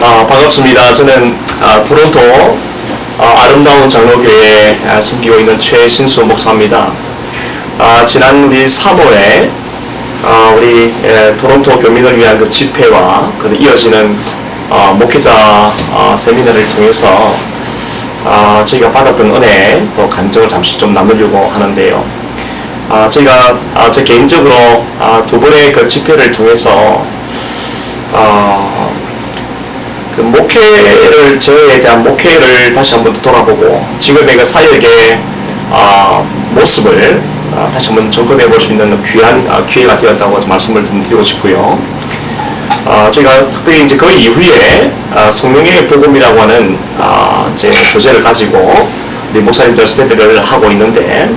아, 반갑습니다. 저는 아, 토론토 아, 름다운 장로교회에 아, 섬기고 있는 최신수 목사입니다. 아, 지난 우리 3월에 아, 우리 에, 토론토 교민을 위한 그 집회와 그 이어지는 아, 목회자 아, 세미나를 통해서 아, 저희가 받았던 은혜 또 간증을 잠시 좀 나누려고 하는데요. 아, 저희가 아, 저 개인적으로 아, 두 번의 그 집회를 통해서 아, 그 목회를 저에 대한 목회를 다시 한번 돌아보고 지금의 그 사역의 아, 모습을 아, 다시 한번 점검해 볼 수 있는 귀한 아, 기회가 되었다고 말씀을 좀 드리고 싶고요. 아, 제가 특별히 이제 그 이후에 아, 성령의 복음이라고 하는 아, 제 교재를 가지고 우리 목사님들 스테드를 하고 있는데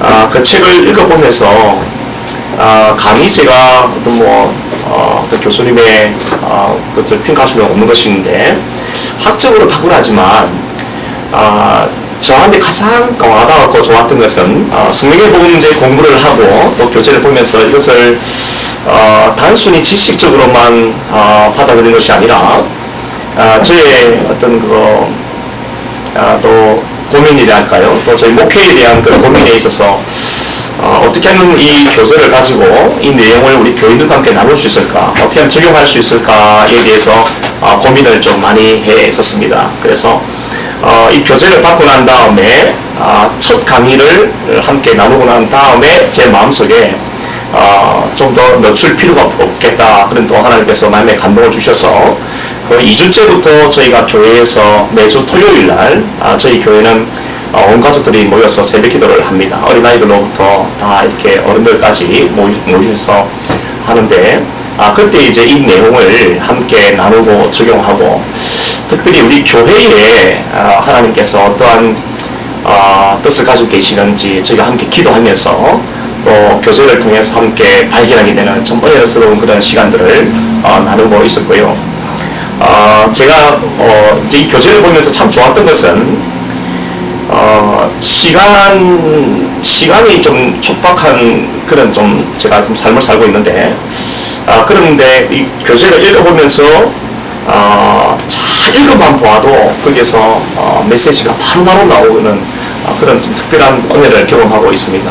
아, 그 책을 읽어보면서 아, 감히 제가 어떤 뭐 어, 어떤 교수님의 어, 것을 평가할 수는 없는 것인데 학적으로 탁월하지만 아, 저한테 가장 와닿았고 좋았던 것은 어, 성경의 이제 공부를 하고 또 교재를 보면서 이것을 어, 단순히 지식적으로만 어, 받아들이는 것이 아니라 아, 저의 어떤 그거 아, 또 고민이랄까요? 또 저희 목회에 대한 그런 고민에 있어서 어, 떻게 하면 이 교재를 가지고 이 내용을 우리 교인들과 함께 나눌 수 있을까? 어떻게 하면 적용할 수 있을까에 대해서 어, 고민을 좀 많이 했었습니다. 그래서 어, 이 교재를 받고 난 다음에 어, 첫 강의를 함께 나누고 난 다음에 제 마음속에 어, 좀 더 늦출 필요가 없겠다. 그런 또 하나님께서 마음에 감동을 주셔서 그 2주째부터 저희가 교회에서 매주 토요일 날 아, 저희 교회는 어, 온 가족들이 모여서 새벽 기도를 합니다. 어린아이들로부터 다 이렇게 어른들까지 모이- 모이셔서 하는데 아, 그때 이제 이 내용을 함께 나누고 적용하고 특별히 우리 교회에 아, 하나님께서 어떠한 아, 뜻을 가지고 계시는지 저희가 함께 기도하면서 또 교제를 통해서 함께 발견하게 되는 좀 은혜스러운 그런 시간들을 어, 나누고 있었고요. 어, 제가 어, 이 교재를 보면서 참 좋았던 것은 어, 시간 시간이 좀 촉박한 그런 좀 제가 좀 삶을 살고 있는데 아, 그런데 이 교재를 읽어보면서 어, 잘 읽어만 보아도 거기에서 어, 메시지가 바로바로 나오는 어, 그런 좀 특별한 은혜를 경험하고 있습니다.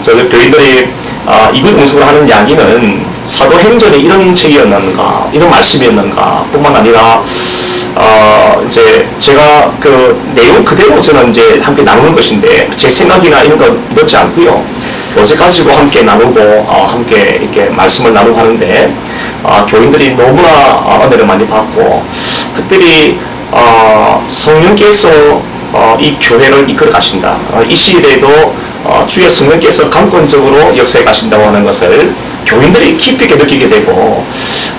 그래서 그 교인들이 아, 이분 응수를 하는 이야기는 사도행전에 이런 책이었는가, 이런 말씀이었는가, 뿐만 아니라, 어, 이제 제가 그 내용 그대로 저는 이제 함께 나누는 것인데, 제 생각이나 이런 거 넣지 않고요. 교재 가지고 함께 나누고, 어, 함께 이렇게 말씀을 나누고 하는데, 어, 교인들이 너무나 어, 은혜를 많이 받고, 특별히, 어, 성령께서 어, 이 교회를 이끌어 가신다. 어, 이 시대에도 어, 주의 성령께서 강권적으로 역사에 가신다고 하는 것을 교인들이 깊이 있게 느끼게 되고,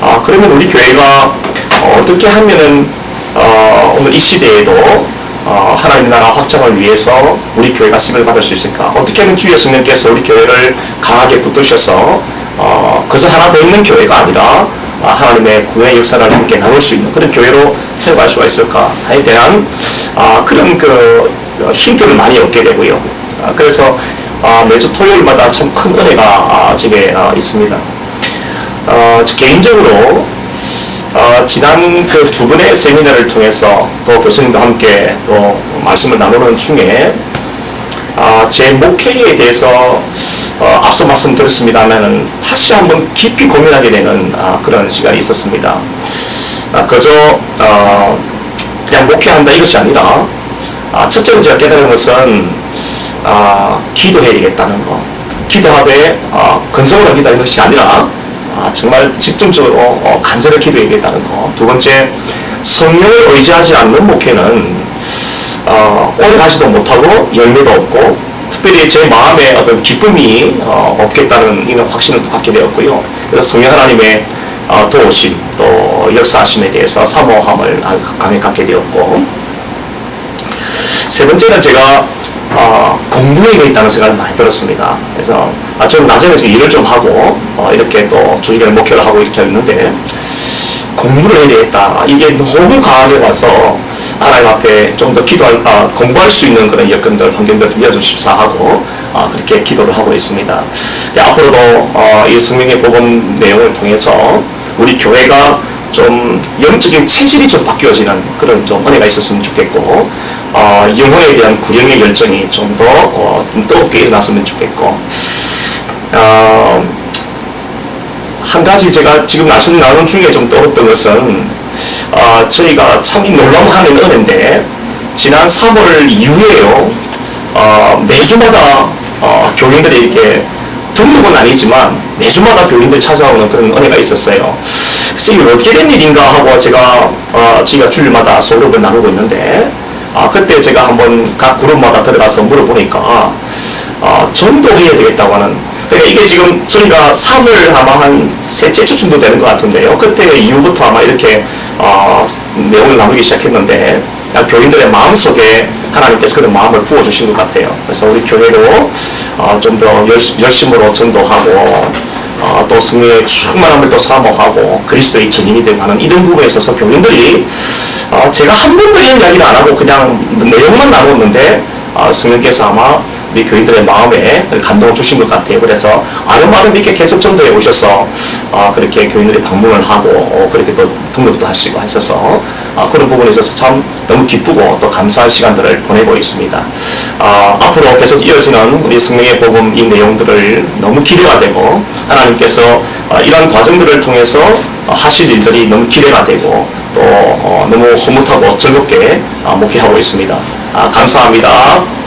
아, 그러면 우리 교회가 어, 어떻게 하면은 어, 오늘 이 시대에도 어, 하나님 나라 확장을 위해서 우리 교회가 쓰임을 받을 수 있을까? 어떻게 하면 주의 성령께서 우리 교회를 강하게 붙드셔서 어, 그저 하나 더 있는 교회가 아니라 아, 하나님의 구원의 역사를 함께 나눌 수 있는 그런 교회로 세워갈 수가 있을까에 대한 아, 그런 그 어, 힌트를 많이 얻게 되고요. 아, 그래서 아, 매주 토요일마다 참 큰 은혜가 아, 제게 아, 있습니다. 어, 저 개인적으로 어, 지난 그두 번의 세미나를 통해서 또 교수님과 함께 또 말씀을 나누는 중에 아, 제 목회에 대해서 어, 앞서 말씀드렸습니다만은 다시 한번 깊이 고민하게 되는 아, 그런 시간이 있었습니다. 아, 그저 어, 그냥 목회한다 이것이 아니라 아, 첫째로 제가 깨달은 것은 아, 기도해야 되겠다는 거. 기도하되 아, 근성으로 기도하는 것이 아니라 아, 정말 집중적으로 어, 간절히 기도해야겠다는 거. 두 번째, 성령을 의지하지 않는 목회는 어, 오래 가지도 못하고 열매도 없고 특별히 제 마음에 어떤 기쁨이 어, 없겠다는 이런 확신을 또 갖게 되었고요. 그래서 성령 하나님의 어, 도우심 또 역사하심에 대해서 사모함을 강하게 갖게 되었고 세 번째는 제가 어, 공부에 있다는 생각을 많이 들었습니다. 그래서 아, 저는 나중에 지금 일을 좀 하고 어, 이렇게 또 주식을 목표를 하고 이렇게 있는데 공부를 해야 되겠다. 이게 너무 강하게 와서 하나님 앞에 좀 더 기도할, 아, 공부할 수 있는 그런 여건들, 환경들 빌려주십사 하고 아, 그렇게 기도를 하고 있습니다. 예, 앞으로도 어, 이 성령의 복음 내용을 통해서 우리 교회가 좀 영적인 체질이 좀 바뀌어지는 그런 좀 은혜가 있었으면 좋겠고 어, 영혼에 대한 구령의 열정이 좀더 어, 좀 뜨겁게 일어났으면 좋겠고 어, 한 가지 제가 지금 말씀 나눈 중에 좀 떠올랐던 것은 어, 저희가 참이 놀라워하는 은혜인데 지난 3월 이후에요 어, 매주마다 어, 교인들이 이렇게 등록은 아니지만 매주마다 교인들이 찾아오는 그런 은혜가 있었어요. 그래서 이게 어떻게 된 일인가 하고 제가 어, 저희가 주일마다 소grup을 나누고 있는데 아, 그때 제가 한번 각 그룹마다 들어가서 물어보니까 어, 전도해야 되겠다고 하는 그러니까 이게 지금 저희가 3월 아마 한 셋째 주 정도 되는 것 같은데요. 그때 이후부터 아마 이렇게 어, 내용을 나누기 시작했는데 아, 교인들의 마음속에 하나님께서 그런 마음을 부어주신 것 같아요. 그래서 우리 교회도 어, 좀더 열심으로 전도하고 어, 또 성령의 충만함을 또 사모하고 그리스도의 증인이 되고 하는 이런 부분에 있어서 교인들이 어, 제가 한 번도 이런 이야기를 안 하고 그냥 내용만 나눴는데 어, 성령께서 아마 우리 교인들의 마음에 감동을 주신 것 같아요. 그래서 아름아름 이렇게 계속 전도해 오셔서 어, 그렇게 교인들이 방문을 하고 어, 그렇게 또 등록도 하시고 하셔서 어, 그런 부분에 있어서 참 너무 기쁘고 또 감사한 시간들을 보내고 있습니다. 어, 앞으로 계속 이어지는 우리 성령의 복음 이 내용들을 너무 기대가 되고 하나님께서 어, 이러한 과정들을 통해서 어, 하실 일들이 너무 기대가 되고 또 어, 너무 흐뭇하고 즐겁게 어, 목회하고 있습니다. 아, 감사합니다.